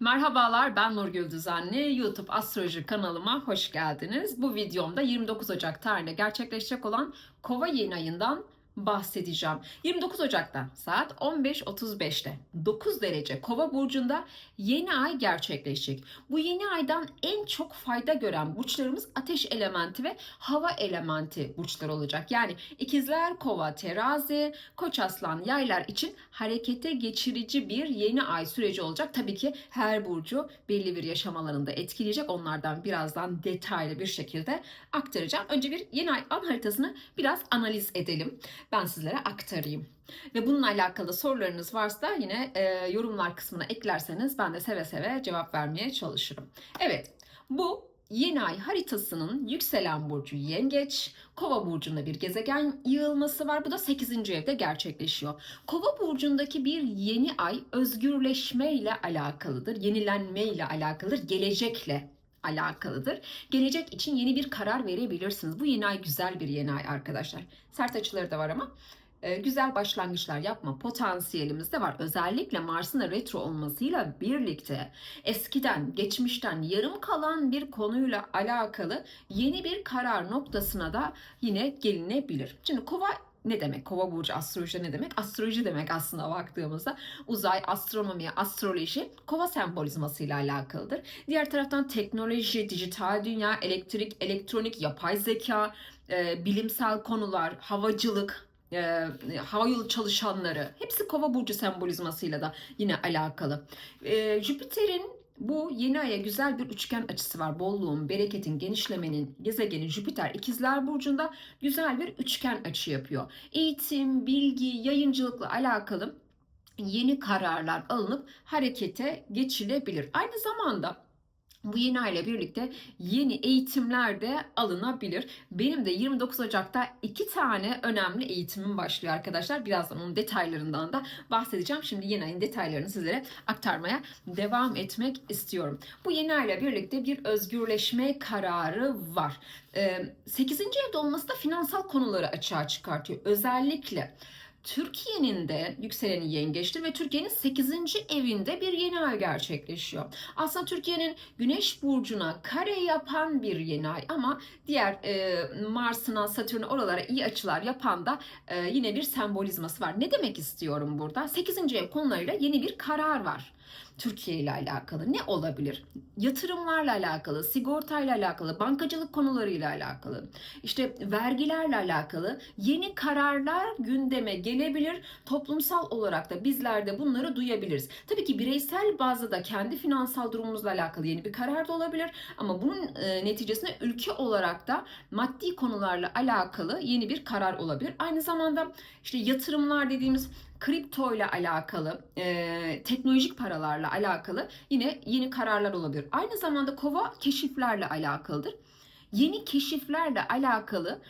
Merhabalar ben Nurgül Düzenli. YouTube Astroloji kanalıma hoş geldiniz. Bu videomda 29 Ocak tarihinde gerçekleşecek olan Kova yeni ayından bahsedeceğim. 29 Ocak'ta saat 15.35'te 9 derece Kova burcunda yeni ay gerçekleşecek. Bu yeni aydan en çok fayda gören burçlarımız ateş elementi ve hava elementi burçlar olacak. Yani ikizler, kova, terazi, koç aslan, yaylar için harekete geçirici bir yeni ay süreci olacak. Tabii ki her burcu belli bir yaşam alanında etkileyecek. Onlardan birazdan detaylı bir şekilde aktaracağım. Önce bir yeni ay an haritasını biraz analiz edelim. Ben sizlere aktarayım. Ve bununla alakalı sorularınız varsa yine e, yorumlar kısmına eklerseniz ben de seve seve cevap vermeye çalışırım. Evet bu yeni ay haritasının yükselen burcu yengeç, kova burcunda bir gezegen yığılması var. Bu da 8. evde gerçekleşiyor. Kova burcundaki bir yeni ay özgürleşme ile alakalıdır, yenilenme ile alakalıdır, gelecekle alakalıdır. Gelecek için yeni bir karar verebilirsiniz. Bu yeni ay güzel bir yeni ay arkadaşlar. Sert açıları da var ama e, güzel başlangıçlar yapma potansiyelimiz de var. Özellikle Mars'ın da retro olmasıyla birlikte eskiden, geçmişten yarım kalan bir konuyla alakalı yeni bir karar noktasına da yine gelinebilir. Şimdi kova ne demek? Kova burcu astroloji ne demek? Astroloji demek aslında baktığımızda uzay, astronomi, astroloji kova sembolizmasıyla alakalıdır. Diğer taraftan teknoloji, dijital dünya, elektrik, elektronik, yapay zeka, e, bilimsel konular, havacılık, e, hava yolu çalışanları hepsi kova burcu sembolizmasıyla da yine alakalı. E, Jüpiter'in bu yeni aya güzel bir üçgen açısı var. Bolluğun, bereketin, genişlemenin, gezegeni Jüpiter ikizler burcunda güzel bir üçgen açı yapıyor. Eğitim, bilgi, yayıncılıkla alakalı yeni kararlar alınıp harekete geçilebilir. Aynı zamanda bu yeni ayla birlikte yeni eğitimler de alınabilir. Benim de 29 Ocak'ta iki tane önemli eğitimim başlıyor arkadaşlar. Birazdan onun detaylarından da bahsedeceğim. Şimdi yeni ayın detaylarını sizlere aktarmaya devam etmek istiyorum. Bu yeni ayla birlikte bir özgürleşme kararı var. 8. evde olması da finansal konuları açığa çıkartıyor. Özellikle Türkiye'nin de yükseleni yengeçtir ve Türkiye'nin 8. evinde bir yeni ay gerçekleşiyor. Aslında Türkiye'nin Güneş burcuna kare yapan bir yeni ay ama diğer e, Mars'ına, Satürn'e oralara iyi açılar yapan da e, yine bir sembolizması var. Ne demek istiyorum burada? 8. ev konularıyla yeni bir karar var. Türkiye ile alakalı ne olabilir? Yatırımlarla alakalı, sigortayla alakalı, bankacılık konularıyla alakalı, işte vergilerle alakalı yeni kararlar gündeme gelebilir. Toplumsal olarak da bizler de bunları duyabiliriz. Tabii ki bireysel bazda da kendi finansal durumumuzla alakalı yeni bir karar da olabilir ama bunun e, neticesinde ülke olarak da maddi konularla alakalı yeni bir karar olabilir. Aynı zamanda işte yatırımlar dediğimiz kripto ile alakalı, e, teknolojik paralarla alakalı yine yeni kararlar olabilir. Aynı zamanda kova keşiflerle alakalıdır yeni keşiflerle alakalı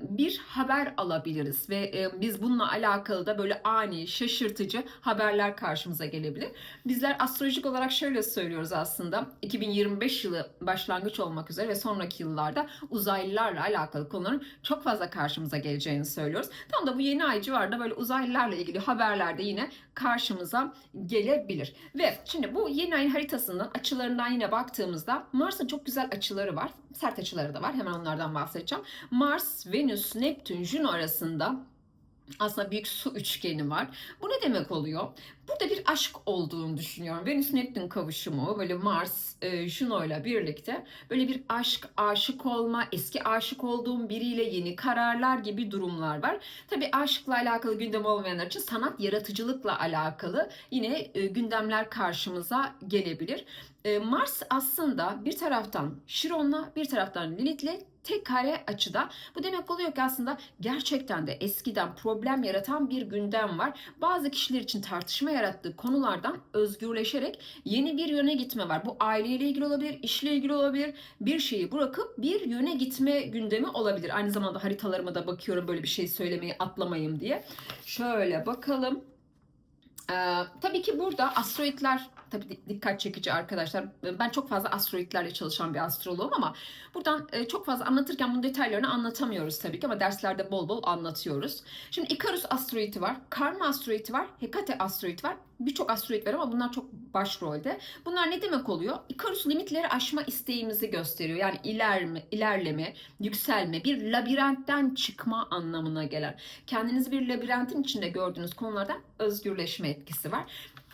bir haber alabiliriz ve e, biz bununla alakalı da böyle ani, şaşırtıcı haberler karşımıza gelebilir. Bizler astrolojik olarak şöyle söylüyoruz aslında 2025 yılı başlangıç olmak üzere ve sonraki yıllarda uzaylılarla alakalı konuların çok fazla karşımıza geleceğini söylüyoruz. Tam da bu yeni ay civarında böyle uzaylılarla ilgili haberler de yine karşımıza gelebilir. Ve şimdi bu yeni ayın haritasının açılarından yine baktığımızda Mars'ın çok güzel açıları var. Sert açıları da var. Hemen onlardan bahsedeceğim. Mars, Venüs, Neptün, Juno arasında aslında büyük su üçgeni var. Bu ne demek oluyor? Burada bir aşk olduğunu düşünüyorum. Venüs Neptün kavuşumu böyle Mars e, Juno ile birlikte böyle bir aşk, aşık olma, eski aşık olduğum biriyle yeni kararlar gibi durumlar var. Tabi aşkla alakalı gündem olmayanlar için sanat yaratıcılıkla alakalı yine e, gündemler karşımıza gelebilir. E, Mars aslında bir taraftan Şiron'la bir taraftan Lilith'le tek kare açıda. Bu demek oluyor ki aslında gerçekten de eskiden problem yaratan bir gündem var. Bazı kişiler için tartışma yarattığı konulardan özgürleşerek yeni bir yöne gitme var. Bu aileyle ilgili olabilir, işle ilgili olabilir. Bir şeyi bırakıp bir yöne gitme gündemi olabilir. Aynı zamanda haritalarıma da bakıyorum böyle bir şey söylemeyi atlamayayım diye. Şöyle bakalım. Ee, tabii ki burada asteroidler tabii di- dikkat çekici arkadaşlar. Ben çok fazla asteroidlerle çalışan bir astroloğum ama buradan e, çok fazla anlatırken bunun detaylarını anlatamıyoruz tabii ki ama derslerde bol bol anlatıyoruz. Şimdi Ikarus asteroidi var, Karma asteroidi var, Hekate asteroidi var. Birçok asteroid var ama bunlar çok başrolde. Bunlar ne demek oluyor? Ikarus limitleri aşma isteğimizi gösteriyor. Yani ilerleme, ilerleme, yükselme, bir labirentten çıkma anlamına gelen. Kendinizi bir labirentin içinde gördüğünüz konulardan özgürleşme etkisi var.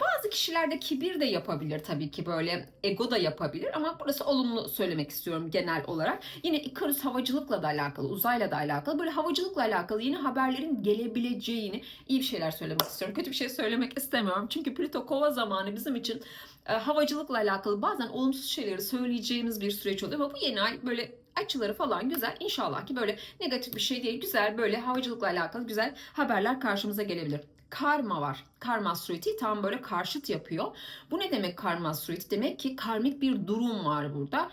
Bazı kişilerde kibir de yapabilir tabii ki böyle ego da yapabilir ama burası olumlu söylemek istiyorum genel olarak. Yine Ikarus havacılıkla da alakalı, uzayla da alakalı böyle havacılıkla alakalı yeni haberlerin gelebileceğini iyi bir şeyler söylemek istiyorum. Kötü bir şey söylemek istemiyorum. Çünkü Plüto kova zamanı bizim için e, havacılıkla alakalı bazen olumsuz şeyleri söyleyeceğimiz bir süreç oluyor ama bu yeni ay böyle açıları falan güzel. İnşallah ki böyle negatif bir şey değil. Güzel böyle havacılıkla alakalı güzel haberler karşımıza gelebilir. Karma var. Karma asteroidi tam böyle karşıt yapıyor. Bu ne demek karma asteroidi? Demek ki karmik bir durum var burada.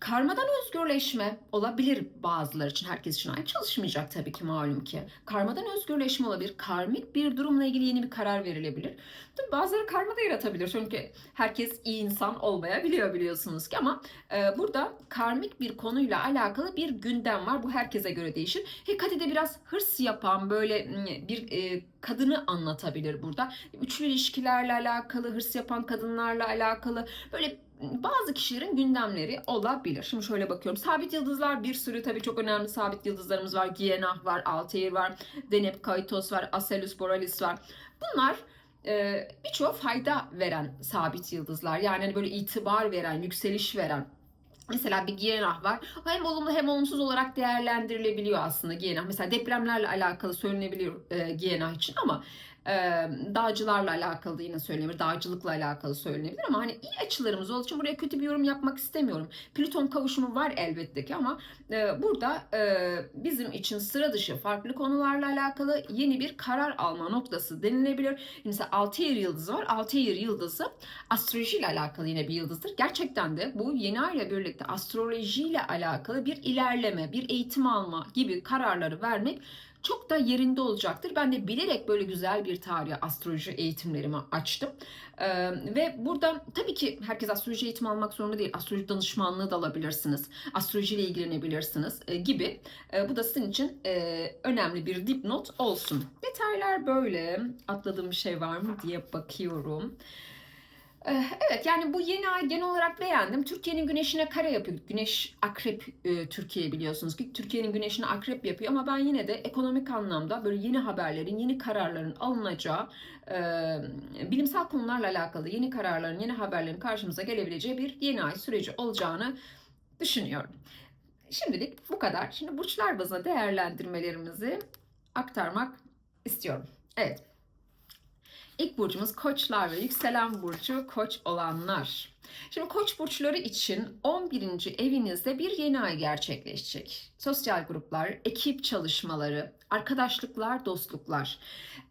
Karmadan özgürleşme olabilir bazıları için. Herkes için aynı çalışmayacak tabii ki malum ki. Karmadan özgürleşme olabilir. Karmik bir durumla ilgili yeni bir karar verilebilir. Tabii bazıları karma da yaratabilir. Çünkü herkes iyi insan olmayabiliyor biliyorsunuz ki ama e, burada karmik bir konuyla alakalı bir gündem var. Bu herkese göre değişir. Hekati'de biraz hırs yapan böyle bir e, kadını anlatabilir burada. Üçlü ilişkilerle alakalı, hırs yapan kadınlarla alakalı böyle bazı kişilerin gündemleri olabilir. Şimdi şöyle bakıyorum. Sabit yıldızlar bir sürü tabii çok önemli sabit yıldızlarımız var. Gienah var, Altair var, Deneb Kaitos var, Aselus Borealis var. Bunlar e, birçoğu fayda veren sabit yıldızlar. Yani hani böyle itibar veren, yükseliş veren. Mesela bir Gienah var. Hem olumlu hem olumsuz olarak değerlendirilebiliyor aslında Gienah. Mesela depremlerle alakalı söylenebiliyor e, Gienah için ama e, dağcılarla alakalı yine söylenebilir. Dağcılıkla alakalı söylenebilir ama hani iyi açılarımız olduğu için buraya kötü bir yorum yapmak istemiyorum. Plüton kavuşumu var elbette ki ama burada bizim için sıra dışı farklı konularla alakalı yeni bir karar alma noktası denilebilir. Mesela Altair yıldızı var. Altair yıldızı astrolojiyle alakalı yine bir yıldızdır. Gerçekten de bu yeni ay ile birlikte astrolojiyle alakalı bir ilerleme, bir eğitim alma gibi kararları vermek çok da yerinde olacaktır. Ben de bilerek böyle güzel bir tarihe astroloji eğitimlerimi açtım. Ee, ve burada tabii ki herkes astroloji eğitimi almak zorunda değil. Astroloji danışmanlığı da alabilirsiniz. Astrolojiyle ilgilenebilirsiniz e, gibi. E, bu da sizin için e, önemli bir dipnot olsun. Detaylar böyle. Atladığım bir şey var mı diye bakıyorum. Ee, Evet yani bu yeni ay genel olarak beğendim. Türkiye'nin güneşine kare yapıyor. Güneş akrep e, Türkiye biliyorsunuz ki Türkiye'nin güneşine akrep yapıyor ama ben yine de ekonomik anlamda böyle yeni haberlerin, yeni kararların alınacağı, e, bilimsel konularla alakalı yeni kararların, yeni haberlerin karşımıza gelebileceği bir yeni ay süreci olacağını düşünüyorum. Şimdilik bu kadar. Şimdi burçlar bazında değerlendirmelerimizi aktarmak istiyorum. Evet. İlk burcumuz koçlar ve yükselen burcu koç olanlar. Şimdi koç burçları için 11. evinizde bir yeni ay gerçekleşecek. Sosyal gruplar, ekip çalışmaları, arkadaşlıklar, dostluklar.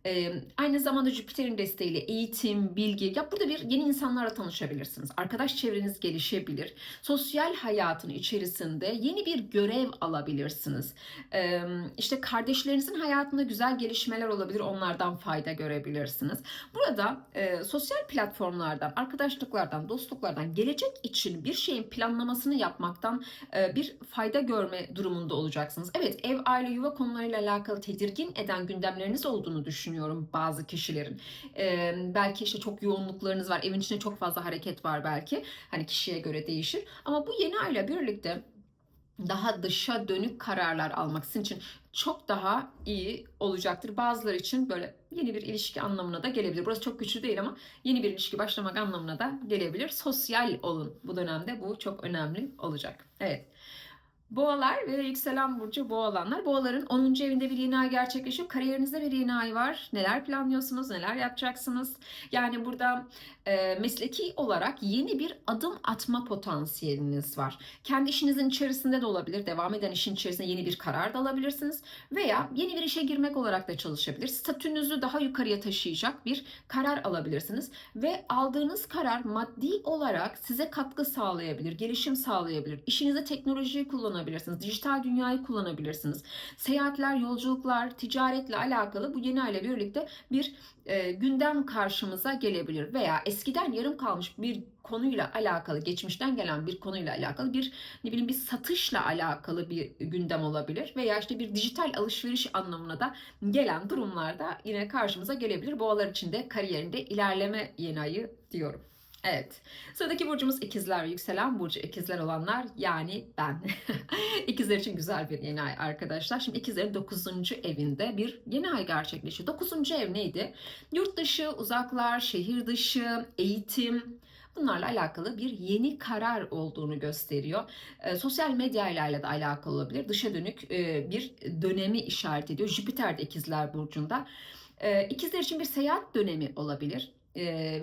Ee, aynı zamanda Jüpiter'in desteğiyle eğitim, bilgi. Ya burada bir yeni insanlarla tanışabilirsiniz. Arkadaş çevreniz gelişebilir. Sosyal hayatın içerisinde yeni bir görev alabilirsiniz. Ee, işte kardeşlerinizin hayatında güzel gelişmeler olabilir. Onlardan fayda görebilirsiniz. Burada e, sosyal platformlardan, arkadaşlıklardan, dostluklardan gelecek için bir şeyin planlamasını yapmaktan e, bir fayda görme durumunda olacaksınız. Evet ev, aile, yuva konularıyla alakalı tedirgin eden gündemleriniz olduğunu düşünüyorum bazı kişilerin. E, belki işte çok yoğunluklarınız var, evin içinde çok fazla hareket var belki. Hani kişiye göre değişir. Ama bu yeni ayla birlikte daha dışa dönük kararlar almak sizin için çok daha iyi olacaktır. Bazıları için böyle yeni bir ilişki anlamına da gelebilir. Burası çok güçlü değil ama yeni bir ilişki başlamak anlamına da gelebilir. Sosyal olun bu dönemde bu çok önemli olacak. Evet. Boğalar ve yükselen burcu boğalanlar. Boğaların 10. evinde bir yeni ay gerçekleşiyor. Kariyerinizde bir yeni ay var. Neler planlıyorsunuz, neler yapacaksınız? Yani burada e, mesleki olarak yeni bir adım atma potansiyeliniz var. Kendi işinizin içerisinde de olabilir. Devam eden işin içerisinde yeni bir karar da alabilirsiniz. Veya yeni bir işe girmek olarak da çalışabilir. Statünüzü daha yukarıya taşıyacak bir karar alabilirsiniz. Ve aldığınız karar maddi olarak size katkı sağlayabilir, gelişim sağlayabilir. İşinizde teknolojiyi kullanabilir kullanabilirsiniz. Dijital dünyayı kullanabilirsiniz. Seyahatler, yolculuklar, ticaretle alakalı bu yeni ayla birlikte bir e, gündem karşımıza gelebilir veya eskiden yarım kalmış bir konuyla alakalı, geçmişten gelen bir konuyla alakalı bir ne bileyim bir satışla alakalı bir gündem olabilir veya işte bir dijital alışveriş anlamına da gelen durumlarda yine karşımıza gelebilir. Boğalar için de kariyerinde ilerleme yeni ayı diyorum. Evet. Sıradaki burcumuz ikizler yükselen burcu ikizler olanlar yani ben. ikizler için güzel bir yeni ay arkadaşlar. Şimdi ikizlerin 9. evinde bir yeni ay gerçekleşiyor. 9. ev neydi? Yurt dışı, uzaklar, şehir dışı, eğitim, bunlarla alakalı bir yeni karar olduğunu gösteriyor. E, sosyal medyayla da alakalı olabilir. Dışa dönük e, bir dönemi işaret ediyor. Jüpiter de ikizler burcunda. E, ikizler için bir seyahat dönemi olabilir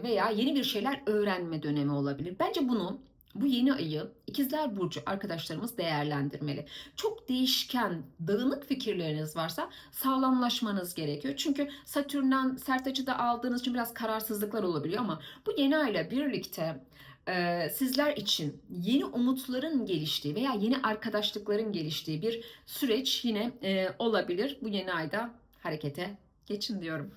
veya yeni bir şeyler öğrenme dönemi olabilir. Bence bunu bu yeni ayı ikizler burcu arkadaşlarımız değerlendirmeli. Çok değişken, dağınık fikirleriniz varsa sağlamlaşmanız gerekiyor. Çünkü Satürn'den sert açıda aldığınız için biraz kararsızlıklar olabiliyor ama bu yeni ayla birlikte e, sizler için yeni umutların geliştiği veya yeni arkadaşlıkların geliştiği bir süreç yine e, olabilir. Bu yeni ayda harekete geçin diyorum.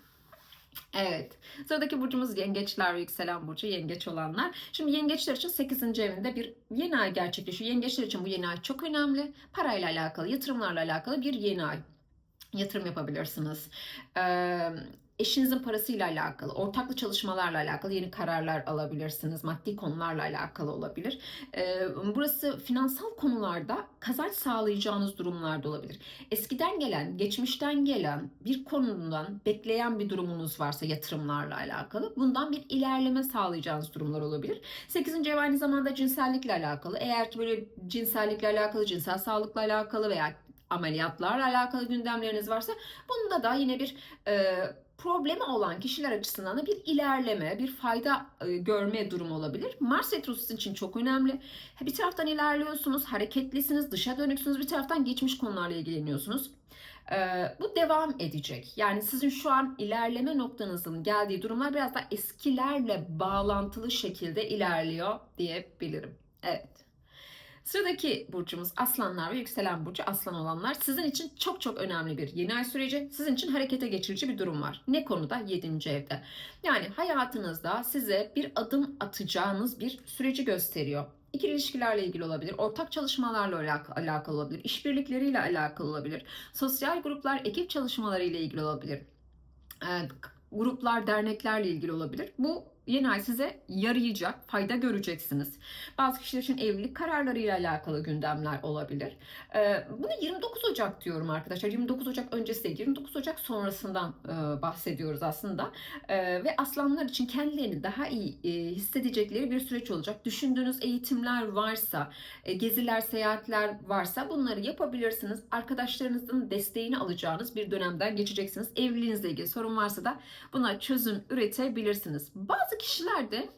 Evet. Sıradaki burcumuz yengeçler ve yükselen burcu yengeç olanlar. Şimdi yengeçler için 8. evinde bir yeni ay gerçekleşiyor. Yengeçler için bu yeni ay çok önemli. Parayla alakalı, yatırımlarla alakalı bir yeni ay. Yatırım yapabilirsiniz. Ee, eşinizin parasıyla alakalı, ortaklı çalışmalarla alakalı yeni kararlar alabilirsiniz. Maddi konularla alakalı olabilir. Ee, burası finansal konularda kazanç sağlayacağınız durumlarda olabilir. Eskiden gelen, geçmişten gelen bir konudan bekleyen bir durumunuz varsa yatırımlarla alakalı bundan bir ilerleme sağlayacağınız durumlar olabilir. 8. ev aynı zamanda cinsellikle alakalı. Eğer ki böyle cinsellikle alakalı, cinsel sağlıkla alakalı veya ameliyatlarla alakalı gündemleriniz varsa bunda da yine bir e, problemi olan kişiler açısından da bir ilerleme, bir fayda e, görme durumu olabilir. Mars Retrosu için çok önemli. Bir taraftan ilerliyorsunuz, hareketlisiniz, dışa dönüksünüz. Bir taraftan geçmiş konularla ilgileniyorsunuz. E, bu devam edecek. Yani sizin şu an ilerleme noktanızın geldiği durumlar biraz da eskilerle bağlantılı şekilde ilerliyor diyebilirim. Evet. Sıradaki burcumuz aslanlar ve yükselen burcu aslan olanlar. Sizin için çok çok önemli bir yeni ay süreci. Sizin için harekete geçirici bir durum var. Ne konuda? 7. evde. Yani hayatınızda size bir adım atacağınız bir süreci gösteriyor. İkili ilişkilerle ilgili olabilir, ortak çalışmalarla alak- alakalı olabilir, işbirlikleriyle alakalı olabilir, sosyal gruplar, ekip çalışmaları ile ilgili olabilir. Ee, gruplar, derneklerle ilgili olabilir. Bu yeni ay size yarayacak, fayda göreceksiniz. Bazı kişiler için evlilik kararlarıyla alakalı gündemler olabilir. Ee, bunu 29 Ocak diyorum arkadaşlar. 29 Ocak öncesi değil, 29 Ocak sonrasından e, bahsediyoruz aslında. E, ve aslanlar için kendilerini daha iyi e, hissedecekleri bir süreç olacak. Düşündüğünüz eğitimler varsa, e, geziler, seyahatler varsa bunları yapabilirsiniz. Arkadaşlarınızın desteğini alacağınız bir dönemden geçeceksiniz. Evliliğinizle ilgili sorun varsa da buna çözüm üretebilirsiniz. Bazı kişiler de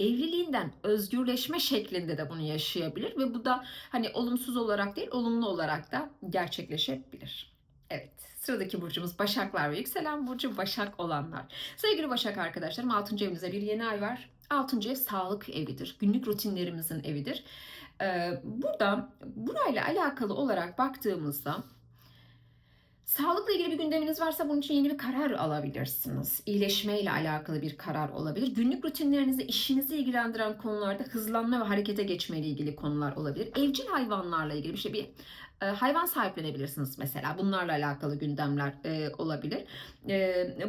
evliliğinden özgürleşme şeklinde de bunu yaşayabilir ve bu da hani olumsuz olarak değil olumlu olarak da gerçekleşebilir. Evet sıradaki burcumuz Başaklar ve yükselen burcu Başak olanlar. Sevgili Başak arkadaşlarım 6. evinizde bir yeni ay var. 6. ev sağlık evidir. Günlük rutinlerimizin evidir. Ee, burada burayla alakalı olarak baktığımızda Sağlıkla ilgili bir gündeminiz varsa bunun için yeni bir karar alabilirsiniz. İyileşmeyle alakalı bir karar olabilir. Günlük rutinlerinizde işinizi ilgilendiren konularda hızlanma ve harekete geçme ile ilgili konular olabilir. Evcil hayvanlarla ilgili bir şey bir hayvan sahiplenebilirsiniz mesela. Bunlarla alakalı gündemler olabilir.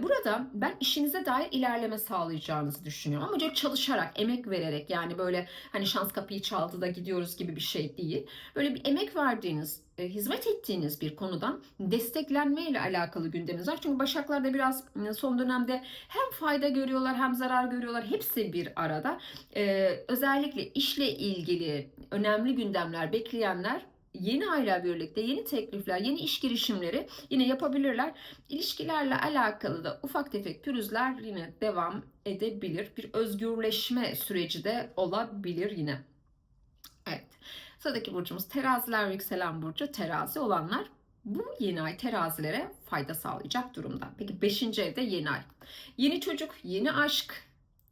Burada ben işinize dair ilerleme sağlayacağınızı düşünüyorum. Ama çalışarak, emek vererek yani böyle hani şans kapıyı çaldı da gidiyoruz gibi bir şey değil. Böyle bir emek verdiğiniz, hizmet ettiğiniz bir konudan desteklenme ile alakalı gündeminiz var. Çünkü Başaklar'da biraz son dönemde hem fayda görüyorlar hem zarar görüyorlar. Hepsi bir arada. E, özellikle işle ilgili önemli gündemler bekleyenler yeni ayla birlikte yeni teklifler, yeni iş girişimleri yine yapabilirler. İlişkilerle alakalı da ufak tefek pürüzler yine devam edebilir. Bir özgürleşme süreci de olabilir yine. Evet. Sıradaki burcumuz teraziler yükselen burcu terazi olanlar bu yeni ay terazilere fayda sağlayacak durumda. Peki 5. evde yeni ay. Yeni çocuk, yeni aşk,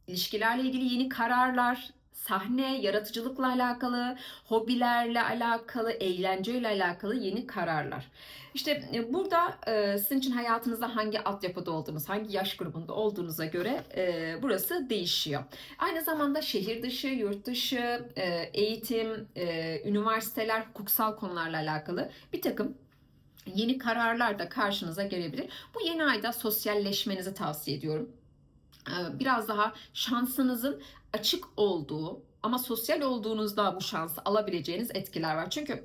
ilişkilerle ilgili yeni kararlar, sahne, yaratıcılıkla alakalı, hobilerle alakalı, eğlenceyle alakalı yeni kararlar. İşte e, burada e, sizin için hayatınızda hangi altyapıda olduğunuz, hangi yaş grubunda olduğunuza göre e, burası değişiyor. Aynı zamanda şehir dışı, yurt dışı, eğitim, üniversiteler, hukuksal konularla alakalı bir takım yeni kararlar da karşınıza gelebilir. Bu yeni ayda sosyalleşmenizi tavsiye ediyorum. Biraz daha şansınızın açık olduğu ama sosyal olduğunuzda bu şansı alabileceğiniz etkiler var. Çünkü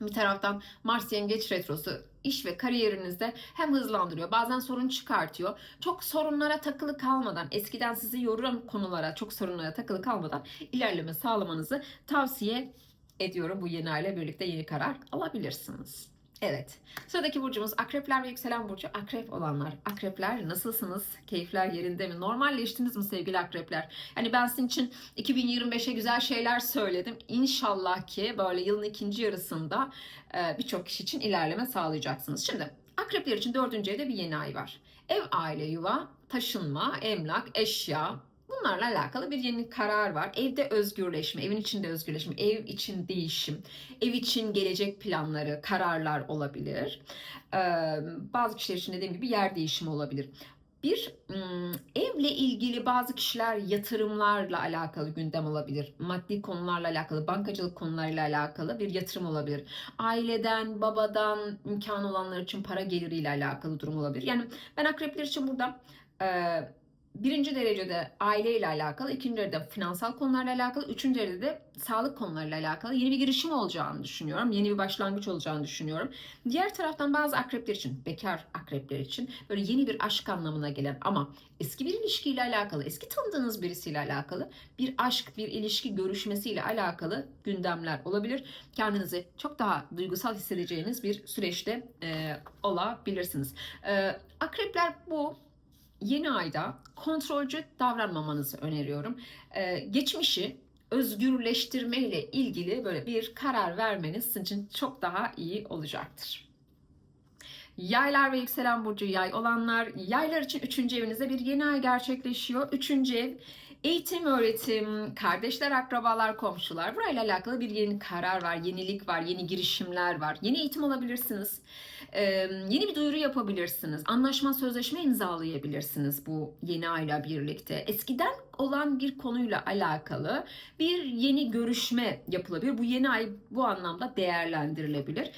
bir taraftan Mars Yengeç Retrosu iş ve kariyerinizde hem hızlandırıyor bazen sorun çıkartıyor. Çok sorunlara takılı kalmadan eskiden sizi yoran konulara çok sorunlara takılı kalmadan ilerleme sağlamanızı tavsiye ediyorum. Bu yeni ayla birlikte yeni karar alabilirsiniz. Evet. Sıradaki burcumuz akrepler ve yükselen burcu akrep olanlar. Akrepler nasılsınız? Keyifler yerinde mi? Normalleştiniz mi sevgili akrepler? Yani ben sizin için 2025'e güzel şeyler söyledim. İnşallah ki böyle yılın ikinci yarısında e, birçok kişi için ilerleme sağlayacaksınız. Şimdi akrepler için dördüncü evde bir yeni ay var. Ev, aile, yuva, taşınma, emlak, eşya, Bunlarla alakalı bir yeni karar var. Evde özgürleşme, evin içinde özgürleşme, ev için değişim, ev için gelecek planları, kararlar olabilir. Bazı kişiler için dediğim gibi yer değişimi olabilir. Bir evle ilgili bazı kişiler yatırımlarla alakalı gündem olabilir. Maddi konularla alakalı, bankacılık konularıyla alakalı bir yatırım olabilir. Aileden, babadan imkanı olanlar için para geliriyle alakalı durum olabilir. Yani ben akrepler için burada e, birinci derecede aileyle alakalı, ikinci derecede finansal konularla alakalı, üçüncü derecede de sağlık konularıyla alakalı yeni bir girişim olacağını düşünüyorum. Yeni bir başlangıç olacağını düşünüyorum. Diğer taraftan bazı akrepler için, bekar akrepler için böyle yeni bir aşk anlamına gelen ama eski bir ilişkiyle alakalı, eski tanıdığınız birisiyle alakalı bir aşk, bir ilişki görüşmesiyle alakalı gündemler olabilir. Kendinizi çok daha duygusal hissedeceğiniz bir süreçte e, olabilirsiniz. E, akrepler bu yeni ayda kontrolcü davranmamanızı öneriyorum. Ee, geçmişi özgürleştirme ile ilgili böyle bir karar vermeniz için çok daha iyi olacaktır. Yaylar ve yükselen burcu yay olanlar, yaylar için 3. evinizde bir yeni ay gerçekleşiyor. 3. ev Eğitim, öğretim, kardeşler, akrabalar, komşular. Burayla alakalı bir yeni karar var, yenilik var, yeni girişimler var. Yeni eğitim alabilirsiniz. Yeni bir duyuru yapabilirsiniz. Anlaşma, sözleşme imzalayabilirsiniz bu yeni ayla birlikte. Eskiden olan bir konuyla alakalı bir yeni görüşme yapılabilir. Bu yeni ay bu anlamda değerlendirilebilir.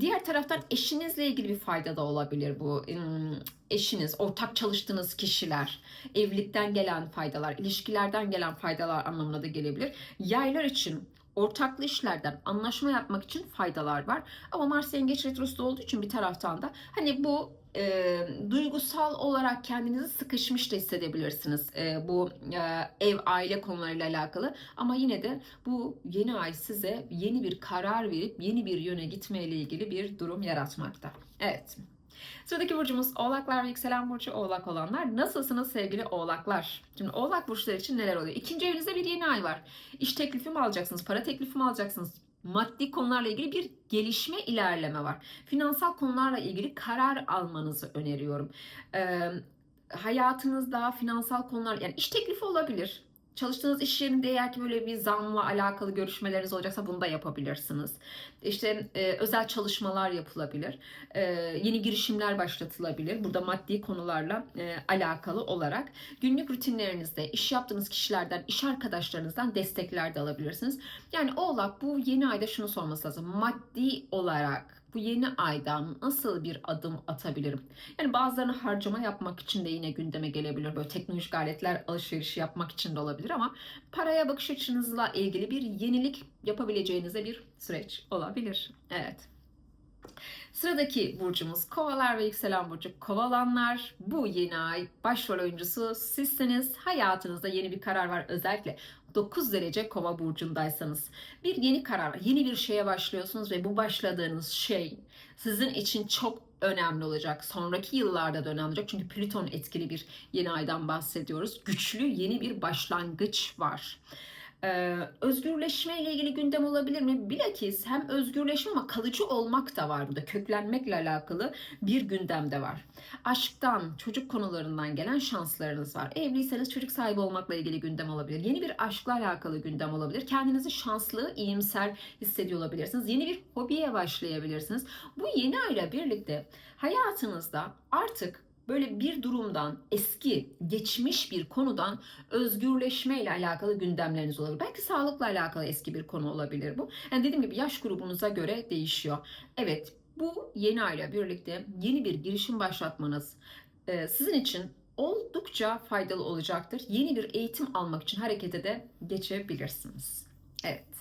Diğer taraftan eşinizle ilgili bir fayda da olabilir bu. Hmm, Eşiniz, ortak çalıştığınız kişiler, evlilikten gelen faydalar, ilişkilerden gelen faydalar anlamına da gelebilir. Yaylar için ortaklı işlerden anlaşma yapmak için faydalar var. Ama Mars Yengeç Retrosu'da olduğu için bir taraftan da hani bu e, duygusal olarak kendinizi sıkışmış da hissedebilirsiniz e, bu e, ev aile konularıyla alakalı ama yine de bu yeni ay size yeni bir karar verip yeni bir yöne gitmeyle ilgili bir durum yaratmakta. Evet. Sıradaki burcumuz Oğlaklar ve yükselen burcu Oğlak olanlar. Nasılsınız sevgili Oğlaklar? Şimdi Oğlak burçları için neler oluyor? İkinci evinizde bir yeni ay var. İş teklifi mi alacaksınız? Para teklifi mi alacaksınız? maddi konularla ilgili bir gelişme ilerleme var. Finansal konularla ilgili karar almanızı öneriyorum. Ee, hayatınızda finansal konular yani iş teklifi olabilir. Çalıştığınız iş yerinde eğer ki böyle bir zamla alakalı görüşmeleriniz olacaksa bunu da yapabilirsiniz. İşte e, özel çalışmalar yapılabilir. E, yeni girişimler başlatılabilir. Burada maddi konularla e, alakalı olarak günlük rutinlerinizde iş yaptığınız kişilerden, iş arkadaşlarınızdan destekler de alabilirsiniz. Yani Oğlak bu yeni ayda şunu sorması lazım. Maddi olarak bu yeni aydan nasıl bir adım atabilirim? Yani bazılarını harcama yapmak için de yine gündeme gelebilir. Böyle teknolojik aletler alışverişi yapmak için de olabilir ama paraya bakış açınızla ilgili bir yenilik yapabileceğinize bir süreç olabilir. Evet. Sıradaki burcumuz kovalar ve yükselen burcu kovalanlar. Bu yeni ay başrol oyuncusu sizsiniz. Hayatınızda yeni bir karar var. Özellikle 9 derece kova burcundaysanız bir yeni karar. Yeni bir şeye başlıyorsunuz ve bu başladığınız şey sizin için çok önemli olacak. Sonraki yıllarda da önemli olacak. Çünkü Plüton etkili bir yeni aydan bahsediyoruz. Güçlü yeni bir başlangıç var. Ee, özgürleşme ile ilgili gündem olabilir mi? Bilakis hem özgürleşme ama kalıcı olmak da var burada. Köklenmekle alakalı bir gündem de var. Aşktan, çocuk konularından gelen şanslarınız var. Evliyseniz çocuk sahibi olmakla ilgili gündem olabilir. Yeni bir aşkla alakalı gündem olabilir. Kendinizi şanslı, iyimser hissediyor olabilirsiniz. Yeni bir hobiye başlayabilirsiniz. Bu yeni ayla birlikte hayatınızda artık böyle bir durumdan, eski, geçmiş bir konudan özgürleşme ile alakalı gündemleriniz olabilir. Belki sağlıkla alakalı eski bir konu olabilir bu. Yani dediğim gibi yaş grubunuza göre değişiyor. Evet, bu yeni ayla birlikte yeni bir girişim başlatmanız e, sizin için oldukça faydalı olacaktır. Yeni bir eğitim almak için harekete de geçebilirsiniz. Evet.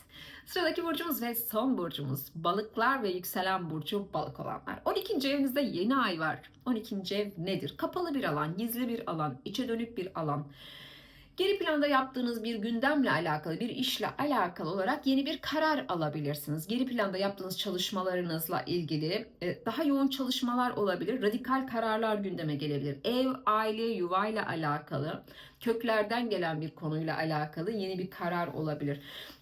Sıradaki burcumuz ve son burcumuz balıklar ve yükselen burcu balık olanlar. 12. evinizde yeni ay var. 12. ev nedir? Kapalı bir alan, gizli bir alan, içe dönük bir alan. Geri planda yaptığınız bir gündemle alakalı, bir işle alakalı olarak yeni bir karar alabilirsiniz. Geri planda yaptığınız çalışmalarınızla ilgili e, daha yoğun çalışmalar olabilir. Radikal kararlar gündeme gelebilir. Ev, aile, yuvayla alakalı, köklerden gelen bir konuyla alakalı yeni bir karar olabilir.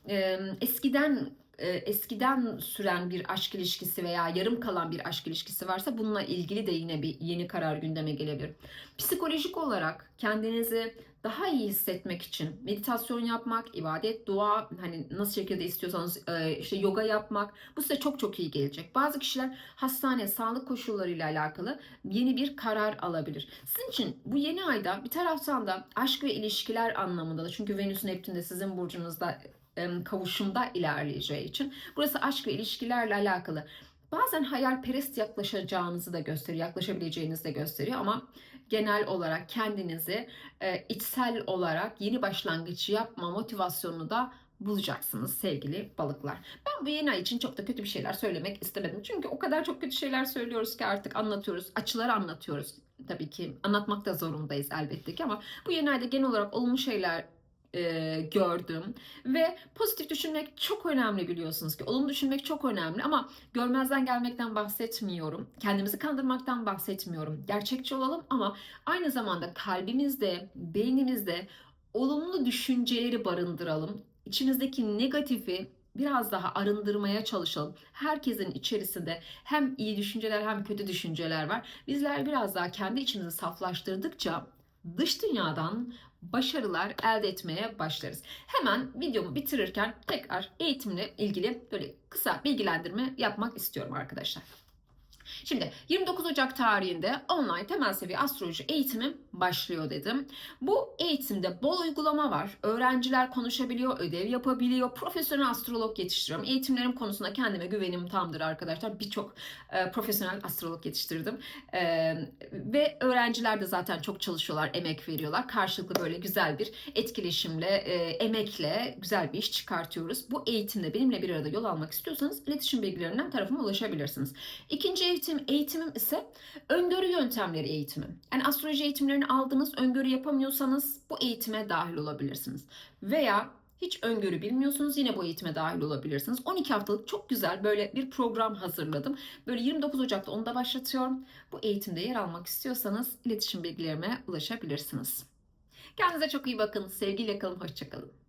E, Eskiden e, eskiden süren bir aşk ilişkisi veya yarım kalan bir aşk ilişkisi varsa bununla ilgili de yine bir yeni karar gündeme gelebilir. Psikolojik olarak kendinizi daha iyi hissetmek için meditasyon yapmak, ibadet, dua, hani nasıl şekilde istiyorsanız e, işte yoga yapmak bu size çok çok iyi gelecek. Bazı kişiler hastane, sağlık koşullarıyla alakalı yeni bir karar alabilir. Sizin için bu yeni ayda bir taraftan da aşk ve ilişkiler anlamında da çünkü Venüs Neptün de sizin burcunuzda e, kavuşumda ilerleyeceği için burası aşk ve ilişkilerle alakalı. Bazen hayalperest yaklaşacağınızı da gösteriyor, yaklaşabileceğinizi de gösteriyor ama genel olarak kendinizi e, içsel olarak yeni başlangıç yapma motivasyonunu da bulacaksınız sevgili balıklar. Ben bu yeni ay için çok da kötü bir şeyler söylemek istemedim. Çünkü o kadar çok kötü şeyler söylüyoruz ki artık anlatıyoruz, açıları anlatıyoruz. Tabii ki anlatmak da zorundayız elbette ki ama bu yeni ayda genel olarak olumlu şeyler e, gördüm. Ve pozitif düşünmek çok önemli biliyorsunuz ki. Olumlu düşünmek çok önemli ama görmezden gelmekten bahsetmiyorum. Kendimizi kandırmaktan bahsetmiyorum. Gerçekçi olalım ama aynı zamanda kalbimizde beynimizde olumlu düşünceleri barındıralım. İçimizdeki negatifi biraz daha arındırmaya çalışalım. Herkesin içerisinde hem iyi düşünceler hem kötü düşünceler var. Bizler biraz daha kendi içimizi saflaştırdıkça dış dünyadan başarılar elde etmeye başlarız. Hemen videomu bitirirken tekrar eğitimle ilgili böyle kısa bilgilendirme yapmak istiyorum arkadaşlar. Şimdi 29 Ocak tarihinde online temel seviye astroloji eğitimim başlıyor dedim. Bu eğitimde bol uygulama var. Öğrenciler konuşabiliyor, ödev yapabiliyor. Profesyonel astrolog yetiştiriyorum. Eğitimlerim konusunda kendime güvenim tamdır arkadaşlar. Birçok e, profesyonel astrolog yetiştirdim. E, ve öğrenciler de zaten çok çalışıyorlar, emek veriyorlar. Karşılıklı böyle güzel bir etkileşimle, e, emekle güzel bir iş çıkartıyoruz. Bu eğitimde benimle bir arada yol almak istiyorsanız iletişim bilgilerinden tarafıma ulaşabilirsiniz. İkinci eğitim, eğitimim ise öngörü yöntemleri eğitimi. Yani astroloji eğitimlerini aldınız, öngörü yapamıyorsanız bu eğitime dahil olabilirsiniz. Veya hiç öngörü bilmiyorsunuz yine bu eğitime dahil olabilirsiniz. 12 haftalık çok güzel böyle bir program hazırladım. Böyle 29 Ocak'ta onu da başlatıyorum. Bu eğitimde yer almak istiyorsanız iletişim bilgilerime ulaşabilirsiniz. Kendinize çok iyi bakın. Sevgiyle kalın. Hoşçakalın.